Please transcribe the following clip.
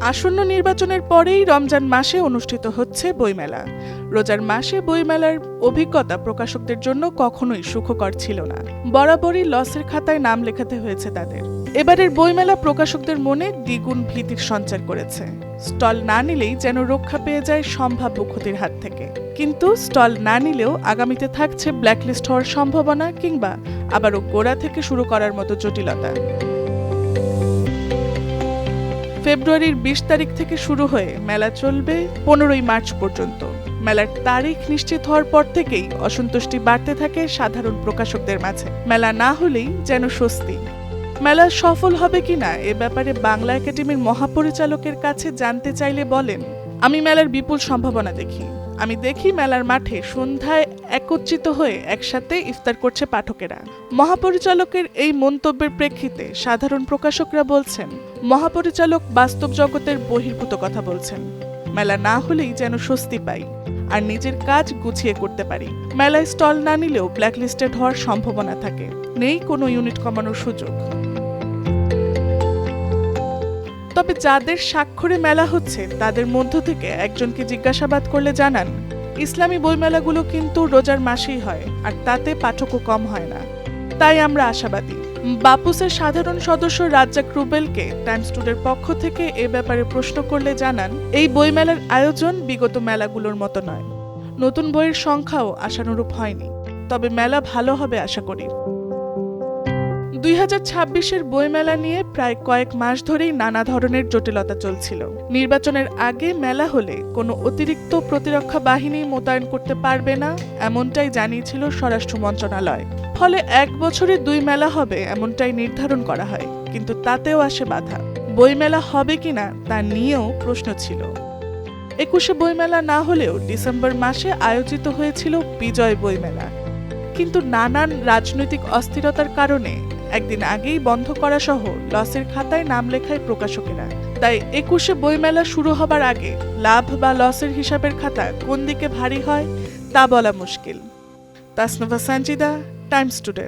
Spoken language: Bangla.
আসন্ন নির্বাচনের পরেই রমজান মাসে অনুষ্ঠিত হচ্ছে বইমেলা। রোজার মাসে বইমেলার অভিজ্ঞতা প্রকাশকদের জন্য কখনোই সুখকর ছিল না। বরাবরই লসের খাতায় নাম লেখাতে হয়েছে তাদের। এবারের বইমেলা প্রকাশকদের মনে দ্বিগুণ ভীতির সঞ্চার করেছে। স্টল না নিলেই যেন রক্ষা পেয়ে যায় সম্ভাব্য ক্ষতির হাত থেকে। কিন্তু স্টল না নিলেও আগামীতে থাকছে ব্ল্যাকলিস্ট হওয়ার সম্ভাবনা কিংবা আবারও গোড়া থেকে শুরু করার মতো জটিলতা। ফেব্রুয়ারির বিশ তারিখ থেকে শুরু হয়ে মেলা চলবে পনেরোই মার্চ পর্যন্ত। মেলার তারিখ নিশ্চিত হওয়ার পর থেকেই অসন্তুষ্টি বাড়তে থাকে সাধারণ প্রকাশকদের মাঝে। মেলা না হলেই যেন স্বস্তি। মেলা সফল হবে কিনা এ ব্যাপারে বাংলা একাডেমির মহাপরিচালকের কাছে জানতে চাইলে বলেন, আমি মেলার বিপুল সম্ভাবনা দেখি। আমি দেখি মেলার মাঠে সন্ধ্যায় একত্রিত হয়ে একসাথে ইফতার করছে পাঠকেরা। মহাপরিচালকের এই মন্তব্যের প্রেক্ষিতে সাধারণ প্রকাশকরা বলছেন মহাপরিচালক বাস্তব জগতের বহির্ভূত কথা বলছেন। মেলা না হলেই যেন স্বস্তি পাই, আর নিজের কাজ গুছিয়ে করতে পারি। মেলায় স্টল না নিলেও ব্ল্যাকলিস্টেড হওয়ার সম্ভাবনা থাকে। নেই কোনো ইউনিট কমানোর সুযোগ। তবে যাদের স্বাক্ষরে মেলা হচ্ছে, তাদের মধ্য থেকে একজনকে জিজ্ঞাসাবাদ করলে জানান, ইসলামী বইমেলাগুলো কিন্তু রোজার মাসেই হয়, আর তাতে পাঠকও কম হয় না। তাই আমরা আশাবাদী। বাপুসের সাধারণ সদস্য রাজ্জাক রুবেলকে টাইমস টুডের পক্ষ থেকে এ ব্যাপারে প্রশ্ন করলে জানান, এই বইমেলার আয়োজন বিগত মেলাগুলোর মতো নয়। নতুন বইয়ের সংখ্যাও আশানুরূপ হয়নি। তবে মেলা ভালো হবে আশা করি। দুই হাজার ছাব্বিশের বইমেলা নিয়ে প্রায় কয়েক মাস ধরেই নানা ধরনের জটিলতা চলছিল। নির্বাচনের আগে মেলা হলে কোনো অতিরিক্ত প্রতিরক্ষা বাহিনী মোতায়েন করতে পারবে না, এমনটাই জানিয়েছিল স্বরাষ্ট্র মন্ত্রণালয়। ফলে এক বছরে দুই মেলা হবে এমনটাই নির্ধারণ করা হয়, কিন্তু তাতেও আসে বাধা। বইমেলা হবে কিনা তা নিয়েও প্রশ্ন ছিল। একুশে বইমেলা না হলেও ডিসেম্বর মাসে আয়োজিত হয়েছিল বিজয় বইমেলা। কিন্তু নানান রাজনৈতিক অস্থিরতার কারণে একদিন আগেই বন্ধ করা সহ লসের খাতায় নাম লেখায় প্রকাশকেরা। তাই একুশে বইমেলা শুরু হবার আগে লাভ বা লসের হিসাবের খাতা কোন দিকে ভারী হয় তা বলা মুশকিল। তাসনভা সানজিদা টাইমস টুডে